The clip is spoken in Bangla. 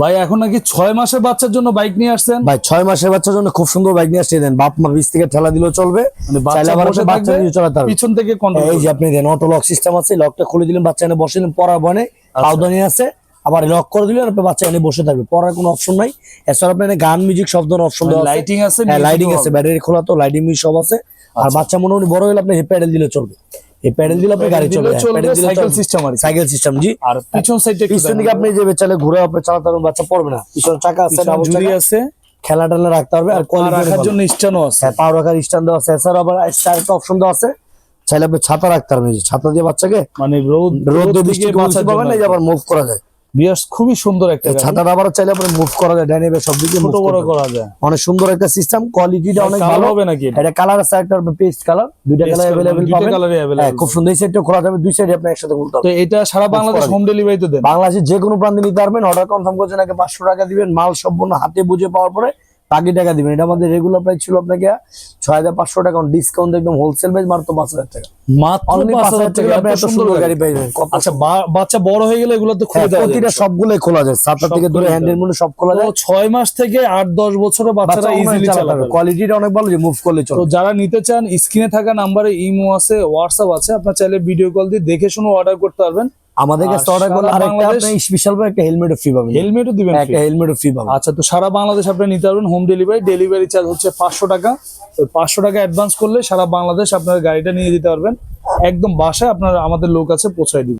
ভাই এখন নাকি ছয় মাসের বাচ্চার জন্য বাইক নিয়ে আসছেন? ভাই ছয় মাসের বাচ্চার জন্য খুব সুন্দর বাইক নিয়ে আসছে। দেন বাপ মা বীজ থেকে ঠেলা দিলেও চলবে। মানে বাচ্চা নিয়ে চালাতে পিছন থেকে এই যে আপনি দেন অটো লক সিস্টেম আছে লকটা খুলে দিলেন বাচ্চা এনে বসে দিলেন পড়া বনে আচ্ছা। পাউদানি আছে আবার লক করে দিলেন আপনার বাচ্চা এনে বসে থাকবে। পড়ার কোনো অপশন নাই। এছাড়া আপনার গান মিউজিক সব ধরনের অপশন দেওয়া লাইটিং আছে হ্যাঁ লাইটিং আছে ব্যাটারি খোলা তো লাইটিং মিউজিক সব আছে। আর আচ্ছা। বাচ্চা মোটামুটি বড় হলে আপনি প্যাডেল দিলে চলবে। এই প্যাডেল দিলে আপনি গাড়ি দিলেও চলবে চলবে, প্যাডেল দিলে সাইকেল system আর সাইকেল সিস্টেম জি। আর পিছন সাইডে পিছন দিকে আপনি যে চালে ঘুরে আপনি চালাতে পারবেন বাচ্চা পড়বে না। পিছনে চাকা আছে ডাবল চাকা। আছে। খেলা টেলা রাখতে পারবে আর কোয়ালিটি রাখার জন্য স্ট্যান্ডও আছে। হ্যাঁ রাখার স্ট্যান্ড দেওয়া আছে। এছাড়া আবার একটা অপশন দেওয়া আছে। চাইলে আপনি ছাতা রাখতে পারবেন ছাতা দিয়ে বাচ্চাকে মানে রোদ রোদ বৃষ্টি না যে আবার মুভ করা যায়। বিয়াস খুবই সুন্দর একটা গাড়ি। ছাতাটা আবার চাইলে আপনি মুভ করা যায় ডাইনে বাঁয়ে সব দিকে ছোট move বড় করতে পারবেন। করা যায় অনেক সুন্দর একটা সিস্টেম কোয়ালিটিটা অনেক কালার ভালো হবে নাকি এটা? এটা কালার আছে একটা পেস্ট কালার দুইটা Paste কালার color, अवेलेबल দুইটা পাবেন colour-ই available হ্যাঁ খুব সুন্দর এই সাইডটা খোলা যাবে দুই সাইডে আপনি একসাথে খুলতে তো পারবেন এটা সারা বাংলাদেশ করা হোম ডেলিভারি তো দেন বাংলাদেশের যে কোনো প্রান্তে নিতে পারবেন অর্ডার কনফার্ম করছেন আগে পাঁচশো টাকা দিবেন মাল সম্পূর্ণ হাতে বুঝে পাওয়ার পরে বাকি টাকা দিবেন। এটা আমাদের রেগুলার প্রাইস ছিল আপনাকে ছয় হাজার পাঁচশো টাকা। ডিসকাউন্ট একদম হোলসেল প্রাইস মাত্র পাঁচ হাজার টাকা। আচ্ছা বাচ্চা বড় হয়ে গেলে এগুলো তো হ্যাঁ, দেওয়া প্রতিটা সবগুলোই খোলা যায়। সাতটা থেকে ধরে হ্যান্ডেল। সব খোলা যায়। ছয় মাস থেকে আট দশ বছরের বাচ্চারা ইজিলি চালাতে কোয়ালিটিটা অনেক ভালো যে মুভ করলে চলে। যারা নিতে চান স্ক্রিনে থাকা নাম্বারে ইমো আছে হোয়াটসঅ্যাপ আছে আপনার চাইলে ভিডিও কল দিয়ে দেখে শুনে অর্ডার করতে পারবেন। আমাদের আর কাছে অর্ডার করলে আরেকটা আপনি স্পেশাল একটা হেলমেট ফ্রি পাবেন। হেলমেটও দিবেন free। একটা হেলমেট ফ্রি পাবেন। আচ্ছা তো সারা বাংলাদেশ আপনি নিতে পারবেন হোম ডেলিভারি ডেলিভারি চার্জ হচ্ছে পাঁচশো টাকা। ওই পাঁচশো টাকা অ্যাডভান্স করলে সারা বাংলাদেশ আপনার গাড়িটা নিয়ে যেতে পারবেন। একদম বাসায় আপনার আমাদের লোক আছে পৌঁছায় দিবে।